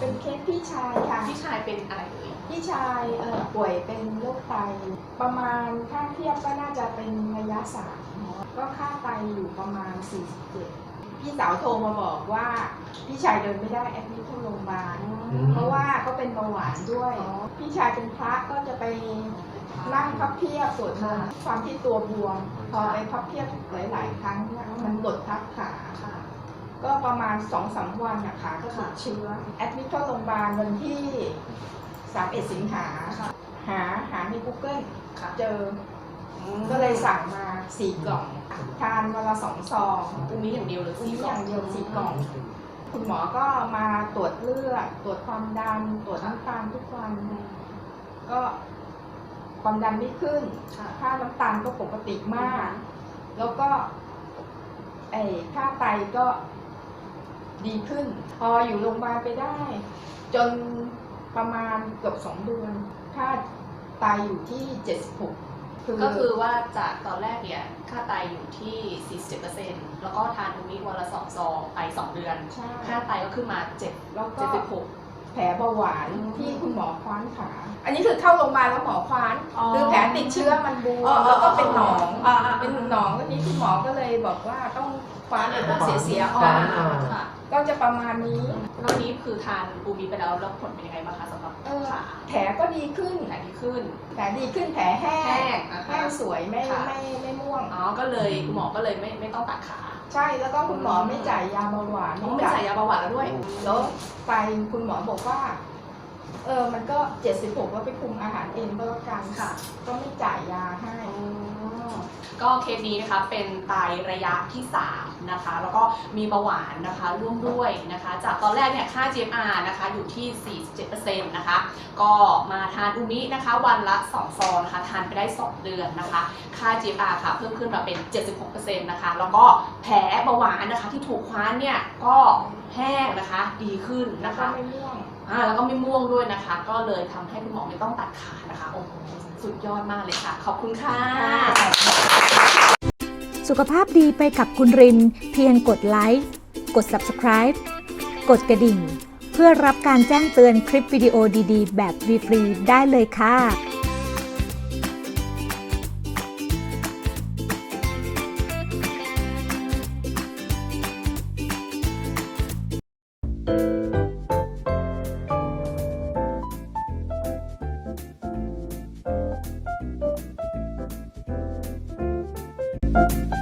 เป็นเคสพี่ชายค่ะ พี่ชายเป็นอะไรเอ่ยพี่ชายเอ่อป่วยเป็นโรคไต ประมาณค่าเทียบก็น่าจะเป็นระยะสามก็ค่าไตอยู่ประมาณ 47 พี่สาวโทรมาบอกว่า พี่ชายเดินไม่ได้แอดมิทเข้าโรงพยาบาลเพราะว่าเขาเป็นเบาหวานด้วย พี่ชายเป็นพระก็จะไปนั่งพับเพียบสวดมนต์ความที่ตัวบวม พอไปพับเพียบหลาย ๆ ครั้งเนี่ยมันกดทับขา ค่ะ ก็ประมาณสองสามวันอะขาก็ติดเชื้อแอดมิทเข้าโรงพยาบาลวันที่31สิงหาค่ะหาหาใน Google ค่ะเจอก็เลยสั่งมาสี่กล่อง ทานวันละสองซองตรงนี้อย่างเดียวเลยมีอย่างเดียวสี่กล่องคุณหมอก็มาตรวจเลือดตรวจความดัน ตรวจน้ำตาลทุกวัน ก็ความดันไม่ขึ้นค่ะค่าน้ำตาลก็ปกติมาก แล้วก็ไอ้ค่าไตก็ ดีขึ้น พออยู่โรงพยาบาลไปได้ จนประมาณเกือบสองเดือนค่าไตอยู่ที่เจ็ดสิบหกก็คือว่าจากตอนแรกเนี่ยค่าไตอยู่ที่ 40%แล้วก็ทานตรงนี้วันละสองซองไป2เดือน ใช่ค่าไตก็ขึ้นมา7แล้วก็76 แผลเบาหวานอืมที่คุณหมอคว้านขา อันนี้คือเข้าโรงพยาบาลแล้วหมอคว้านอ๋อ คือแผลติดเชื้อมันบวอ๋อมแล้วก็เป็นหนอง อ่าอ่าเป็นหนองแล้วนี้คุณหมอก็เลยบอกว่าต้องคว้านไอ้พวกเสียๆออคว้ากนออกค่ะ ก็จะประมาณนี้แล้วนี้คือทานอูมิไปแล้วแล้วผลเป็นยังไงบ้างคะสำหรับเออขาแผลก็ดีขึ้น แผลดีขึ้น แผลดีขึ้นแผลแห้แห้งงนะคะ แห้งสวยไม่ค่ะ ไม่ไม่ม่วง อ๋อก็เลยคุณหมอก็เลยไม่ไม่ต้องตัดขาใช่แล้วก็คุณหมอไม่จ่ายยาเบาหวานอ๋อไม่ใส่ยาเบาหวานแล้วด้วย แล้วไปคุณหมอบอกว่า เออมันก็ เจ็ดสิบหกแล้วไปคุมอาหารเองก็แล้วกันค่ะ ก็ไม่จ่ายยาให้ ก็เคสนี้นะคะเป็นไตระยะที่ 3 นะคะ แล้วก็มีเบาหวานนะคะร่วมด้วยนะคะ จากตอนแรกเนี่ยค่า GMR นะคะอยู่ที่ 47%นะคะ ก็มาทานอูมินะคะวันละ 2 ซองนะคะทานไปได้ 2 เดือนนะคะ ค่า GMR ค่ะเพิ่มขึ้นมาเป็น 76%นะคะ แล้วก็แผลเบาหวานนะคะที่ถูกคว้านเนี่ยก็แห้งนะคะดีขึ้นแล้นะวก็คะไม่ม่วงอ่าแล้วก็ไม่ม่วงด้วยนะคะ ก็เลยทำให้คุณหมอไม่ต้องตัดขานะคะโอ้โหสุดยอดมากเลยค่ะ ขอบคุณค่ะ สุขภาพดีไปกับคุณริน เพียงกดไลค์กด subscribe กดกระดิ่ง เพื่อรับการแจ้งเตือนคลิปวิดีโอดีๆ แบบฟรีๆได้เลยค่ะ you